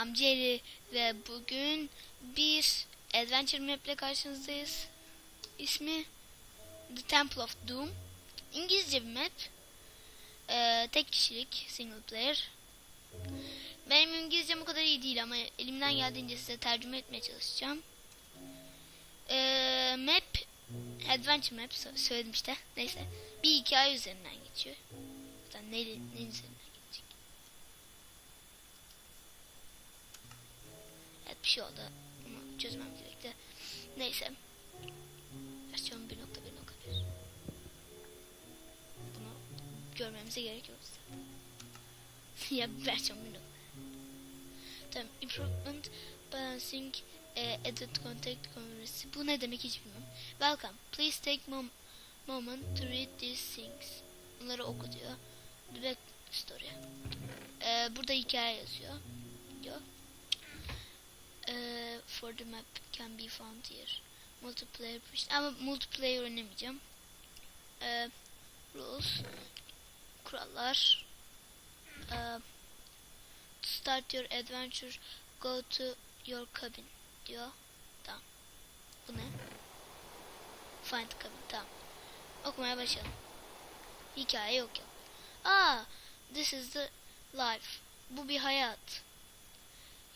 Amceli ve bugün bir adventure map karşınızdayız. İsmi The Temple of Doom. İngilizce bir map. Ee, tek kişilik single player. Benim İngilizcem o kadar iyi değil ama elimden geldiğince size tercüme etmeye çalışacağım. Ee, map adventure map sö- söyledim işte. Neyse. Bir hikaye üzerinden geçiyor. Zaten ne, ne üzerinden geçecek? Evet bir şey oldu. Ama çözmem gerekti. Neyse. Versiyon 1.1.1 Bunu görmemize gerek yok zaten. ya versiyon 1.1 Tamam. Improvement Balancing e, Edit Contact Converse. Bu ne demek hiç bilmiyorum. Welcome. Please take mom moment to read these things. Bunları oku diyor. The back story. Ee, burada hikaye yazıyor. Diyor. Ee, for the map can be found here. Multiplayer push. Ama multiplayer oynamayacağım. Ee, rules. Kurallar. To start your adventure go to your cabin diyor. Tamam. Bu ne? Find cabin. Tamam. Okumaya başlayalım. Hikaye yok ya. Ah, this is the life. Bu bir hayat.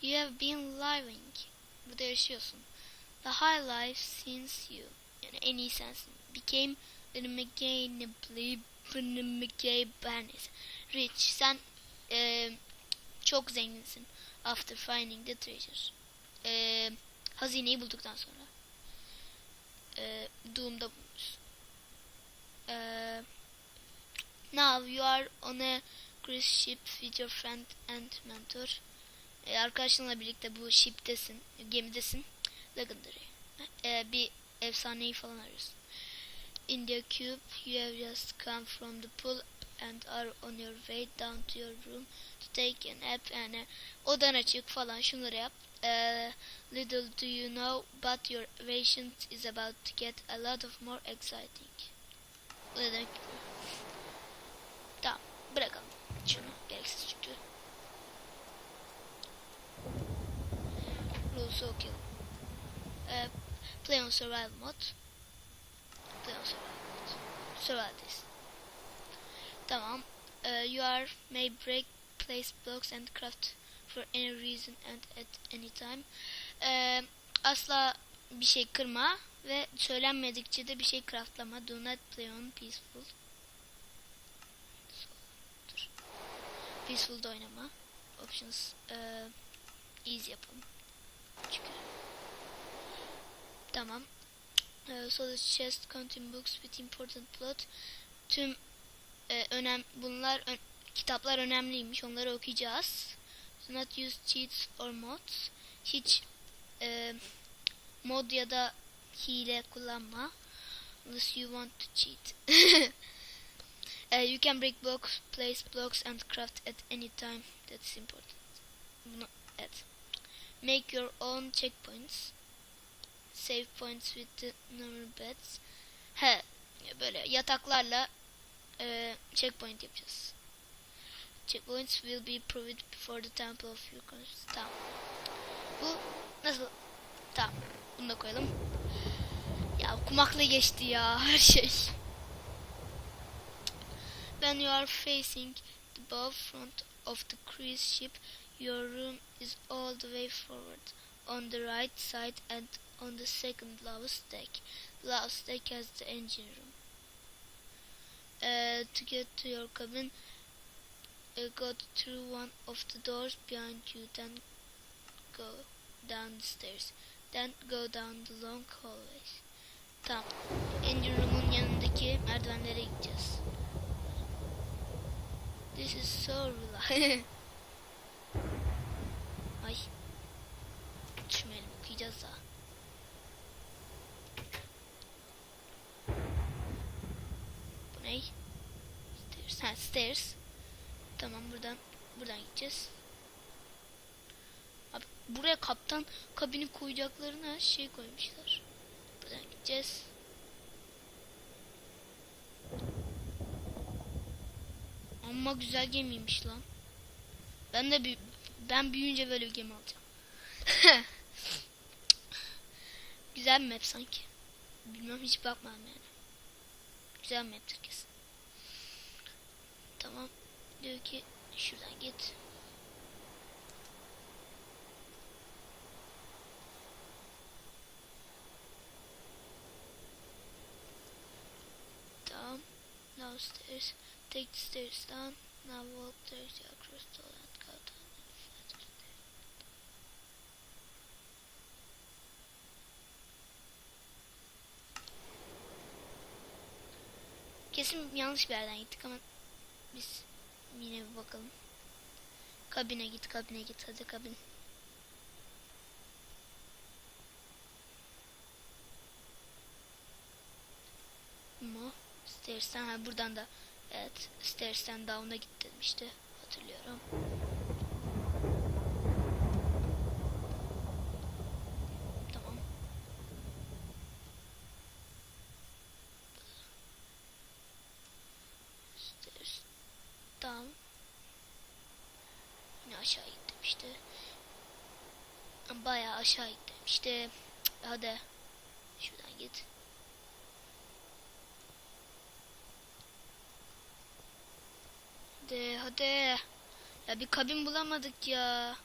You have been living. Burada yaşıyorsun. The high life since you. Yani en iyi sensin. Became unmagainably unmagainably rich. Sen e, çok zenginsin. After finding the treasure. E, hazineyi bulduktan sonra. E, Doom'da bulmuşsun. E, now you are on a cruise ship with your friend and mentor. E, arkadaşınla birlikte bu ship'tesin, gemidesin. Legendary. E, bir efsaneyi falan arıyorsun. In the cube, you have just come from the pool and are on your way down to your room to take a nap. Yani odana çık falan şunları yap. E, little do you know, but your patient is about to get a lot of more exciting. Bu ne demek? Tamam, bırakalım şunu. Gereksiz çünkü. Rules'u okuyalım. Ee, play on survival. Play on survival mode. Survival this. Tamam. Ee, you are may break, place blocks and craft for any reason and at any time. Ee, asla bir şey kırma ve söylenmedikçe de bir şey craftlama. Do not play on peaceful. Dur. Peaceful'da oynama. Options ee, easy yapalım. Çünkü Tamam. Ee, so the chest contain books with important plot. Tüm e, önem bunlar ö- kitaplar önemliymiş. Onları okuyacağız. Do not use cheats or mods. Hiç e, mod ya da hile kullanma. Unless you want to cheat. Eh, you can break blocks, place blocks and craft at any time. That's important. Bunu et. Make your own checkpoints. Save points with the normal beds. He, böyle yataklarla e, checkpoint yapacağız. Checkpoints will be provided before the temple of Yukons. Tamam. Bu nasıl? Tamam. Bunu da koyalım. Ya okumakla geçti ya her şey. When you are facing the bow front of the cruise ship, your room is all the way forward on the right side and on the second lowest deck. Lowest deck has the engine room. Uh, to get to your cabin, uh, go through one of the doors behind you, then go down the stairs, then go down the long hallways. Tamam. Engine room'un yanındaki merdivenlere gideceğiz. This is so relaxing. Ay. Düşmeyelim okuyacağız daha. Bu ne? Stairs. Ha stairs. Tamam buradan buradan gideceğiz. Abi buraya kaptan kabini koyacaklarına şey koymuşlar. Buradan gideceğiz. Ama güzel gemiymiş lan. Ben de bir Ben büyüyünce böyle bir gemi alacağım. Güzel bir map sanki. Bilmem hiç bakmadım yani. Güzel maptir kesin. Tamam. Diyor ki şuradan git. Tamam. Now stairs. Take the stairs down. Now walk directly across the land. Go down and flat the stairs. Kesin yanlış bir yerden gittik ama biz yine bir bakalım. Kabine git, kabine git. Hadi kabin. Mu? Stairs'ten ha buradan da evet Stairs'ten down'a git demişti. Hatırlıyorum. Tamam. Stairs down. Yine aşağı git demişti. Bayağı aşağı git demişti. Cık, Hadi. Şuradan git. Hadi hadi. Ya bir kabin bulamadık ya.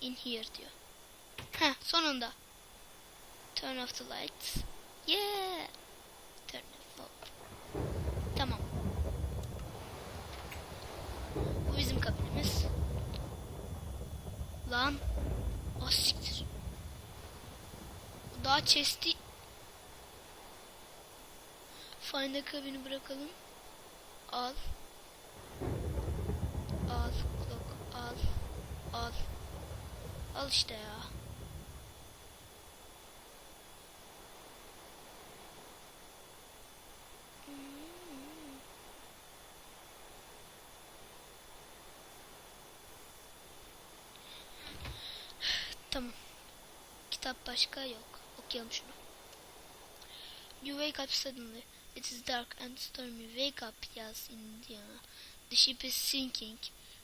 In here diyor. Heh sonunda. Turn off the lights. Yeah. Turn off. Tamam. Bu bizim kabinimiz. Lan. Ah siktir. Daha chest'i Find a kabini bırakalım. Al. Al. Clock. Al. Al. Al işte ya. Tamam. Kitap başka yok. Okuyalım şunu. You wake up suddenly. It is dark and stormy. Wake up, yells Indiana. The ship is sinking.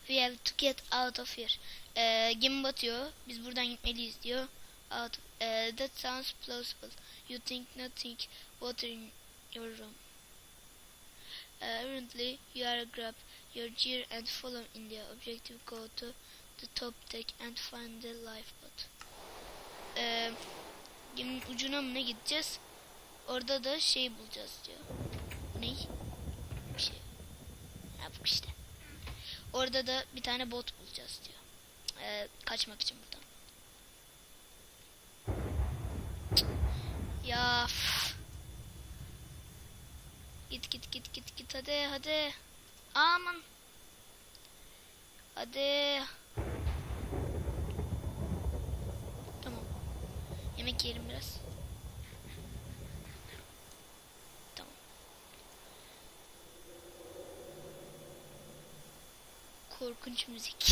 We have to get out of here. Ee, gemi batıyor. Biz buradan gitmeliyiz diyor. Out. Ee, that sounds plausible. You think nothing. Water in your room. Uh, Apparently, you are grab your gear and follow India. Objective go to the top deck and find the lifeboat. Ee, geminin ucuna mı ne gideceğiz? Orada da şey bulacağız diyor. Ne? Bir şey. Ha bu işte. Orada da bir tane bot bulacağız diyor. Ee, kaçmak için buradan. Ya. üf. Git git git git git hadi hadi. Aman. Hadi. Tamam. Yemek biraz. Tamam. Korkunç müzik.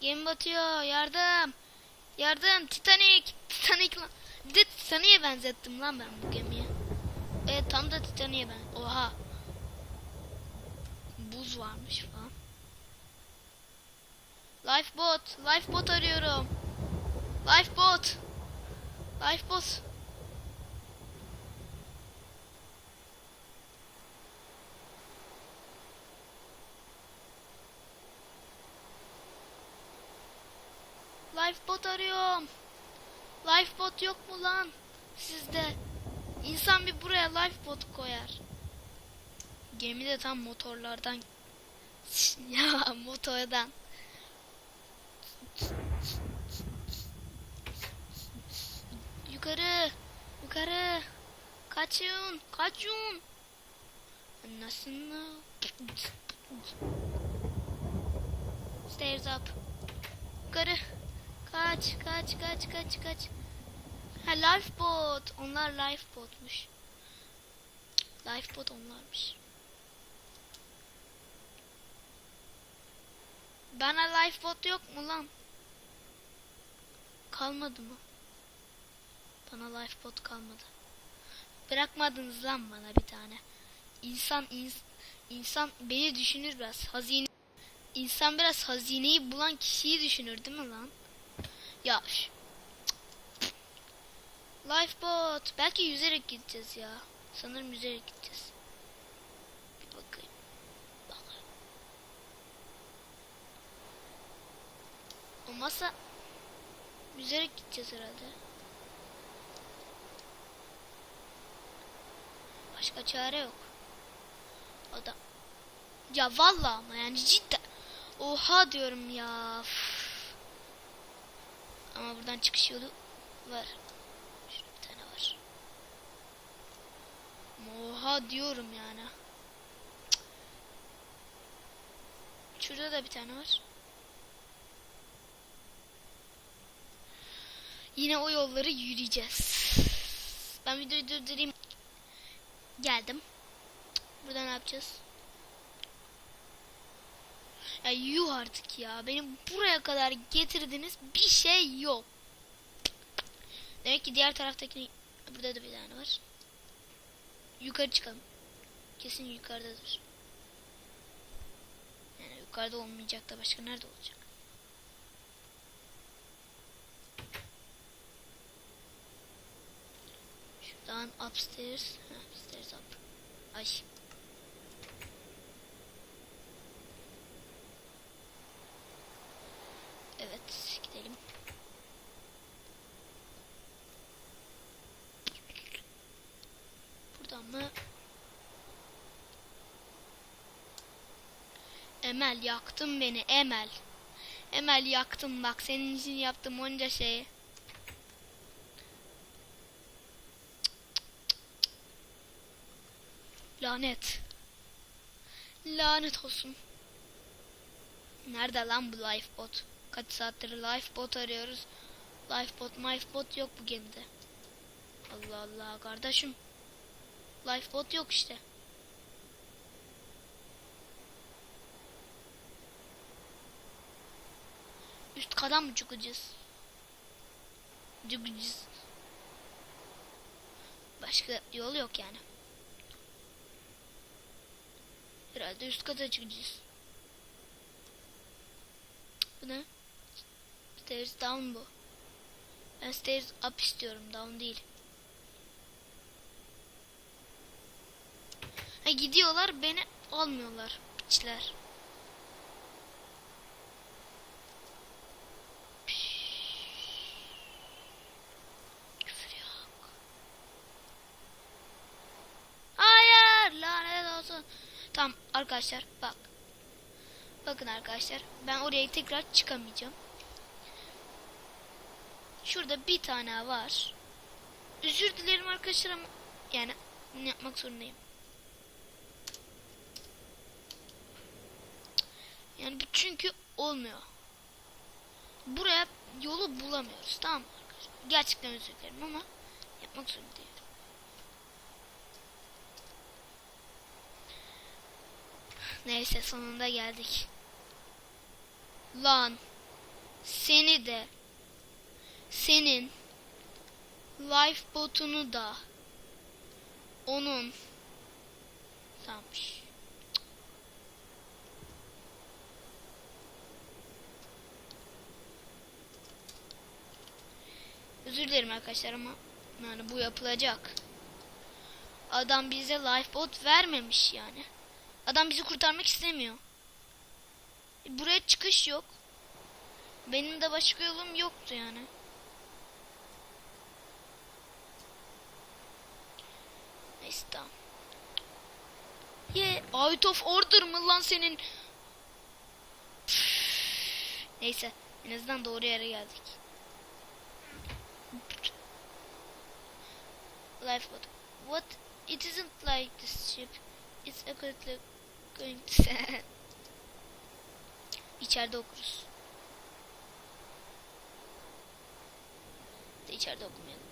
Gemi batıyor. Yardım. Yardım. Titanic. Titanic lan. Bir de Titanic'e benzettim lan ben bu gemiyi. Evet tam da Titanic'e ben. Oha. Buz varmış falan. Lifeboat. Lifeboat arıyorum. Lifeboat. Lifeboat. Lifeboat arıyorum. Lifeboat yok mu lan? Sizde. İnsan bir buraya lifeboat koyar. Gemi de tam motorlardan. ya motordan. Yukarı. Yukarı. Kaçın. Kaçın. Nasıl? Stairs up. Yukarı. Kaç, kaç, kaç, kaç, kaç. Ha lifeboat. Onlar lifeboatmuş. Lifeboat onlarmış. Bana lifeboat yok mu lan? Kalmadı mı? Bana lifeboat kalmadı. Bırakmadınız lan bana bir tane. İnsan ins insan beni düşünür biraz. Hazine İnsan biraz hazineyi bulan kişiyi düşünür değil mi lan? Ya Lifeboat. Belki yüzerek gideceğiz ya. Sanırım yüzerek gideceğiz. Bir bakayım. Bakayım. Olmazsa yüzerek gideceğiz herhalde. Başka çare yok. Adam. Ya vallahi ama yani cidden. Oha diyorum ya. Üf. Ama buradan çıkış yolu var. Şurada bir tane var. Oha diyorum yani. Cık. Şurada da bir tane var. Yine o yolları yürüyeceğiz. Ben videoyu durdurayım. Geldim. Burada ne yapacağız? Ya yuh artık ya. Beni buraya kadar getirdiniz. Bir şey yok. Demek ki diğer taraftaki burada da bir tane var. Yukarı çıkalım. Kesin yukarıdadır. Yani yukarıda olmayacak da başka nerede olacak? Şuradan upstairs. Upstairs up. Ay. Evet gidelim. Buradan mı? Emel yaktın beni Emel. Emel yaktım bak senin için yaptım onca şeyi. Lanet. Lanet olsun. Nerede lan bu lifebot? Kaç saattir lifebot arıyoruz. Lifebot, lifebot yok bu gemide. Allah Allah kardeşim. Lifebot yok işte. Üst kadan mı çıkacağız? Çıkacağız. Başka yol yok yani. Herhalde üst kata çıkacağız. Bu ne? Stairs down bu. Ben stairs up istiyorum down değil. Ha gidiyorlar beni almıyorlar. Piçler. Küfür yok. Hayır lanet olsun. Tamam arkadaşlar bak. Bakın arkadaşlar ben oraya tekrar çıkamayacağım. Şurada bir tane var. Özür dilerim arkadaşlar ama yani bunu yapmak zorundayım. Yani çünkü olmuyor. Buraya yolu bulamıyoruz tamam mı arkadaşlar? Gerçekten özür dilerim ama yapmak zorundayım. Neyse sonunda geldik. Lan seni de senin lifebotunu da onun tamammış. Özür dilerim arkadaşlar ama yani bu yapılacak. Adam bize lifeboat vermemiş yani. Adam bizi kurtarmak istemiyor. E, Buraya çıkış yok. Benim de başka yolum yoktu yani. Neyse tamam. Ye out of order mı lan senin? Neyse en azından doğru yere geldik. Lifeboat. What? It isn't like this ship. It's accurately going İçeride okuruz. De içeride okumayalım.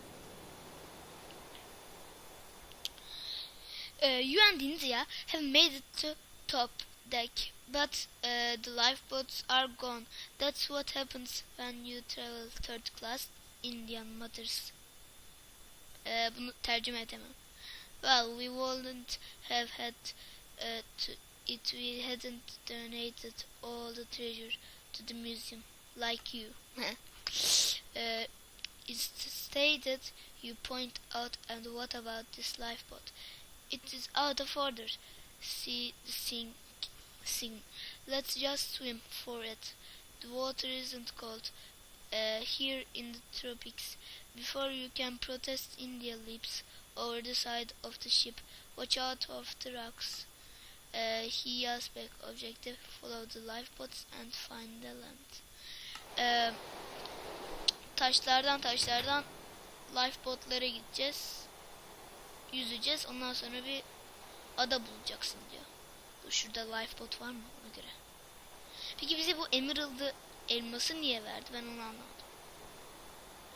Uh, you and India have made it to top deck, but uh, the lifeboats are gone. That's what happens when you travel third class. Indian mutters. Uh, bunu tercüme edemem. Well, we wouldn't have had uh, to it we hadn't donated all the treasure to the museum like you. uh, stated you point out and what about this lifeboat? It is out of order. See the sink sing. Let's just swim for it. The water isn't cold. Uh, here in the tropics. Before you can protest, India leaps over the side of the ship. Watch out of the rocks. Uh, he yells back. Objective: follow the lifeboats and find the land. Ee, taşlardan taşlardan lifeboatlara gideceğiz. Yüzeceğiz. Ondan sonra bir ada bulacaksın diyor. Dur şurada lifeboat var mı ona göre. Peki bize bu Emerald'ı elması niye verdi? Ben onu anlamadım.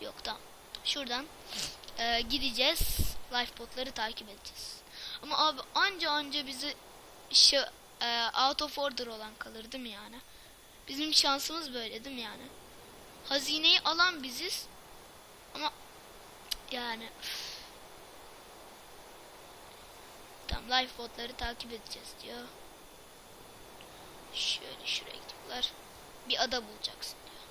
Yok tamam. Şuradan e, gideceğiz. Lifeboatları takip edeceğiz. Ama abi anca anca bizi şu e, out of order olan kalır değil mi yani? Bizim şansımız böyle değil mi yani? Hazineyi alan biziz. Ama yani üf. Tamam lifeboatları takip edeceğiz diyor. Şöyle şuraya gidiyorlar. Bir ada bulacaksın diyor.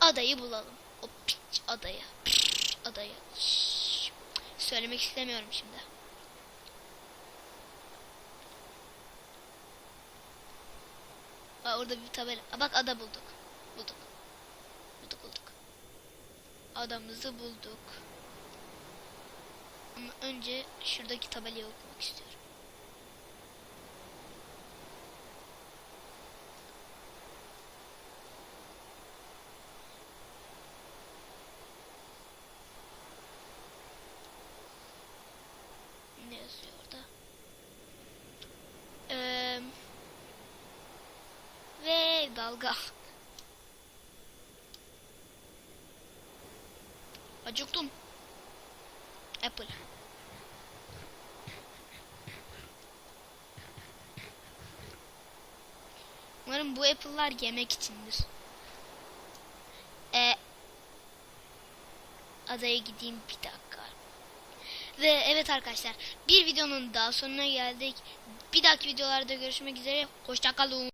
Adayı bulalım. O piç adayı. Piç adayı. Şşş. Söylemek istemiyorum şimdi. Aa, orada bir tabela. Aa, bak ada bulduk. Bulduk. Bulduk bulduk. Adamızı bulduk. Ama önce şuradaki tabelayı okumak istiyorum. Ne yazıyor orada? Eee ve dalga. Acıktım. Apple. Umarım bu apple'lar yemek içindir. E, adaya gideyim bir dakika. Ve evet arkadaşlar bir videonun daha sonuna geldik. Bir dahaki videolarda görüşmek üzere. Hoşçakalın.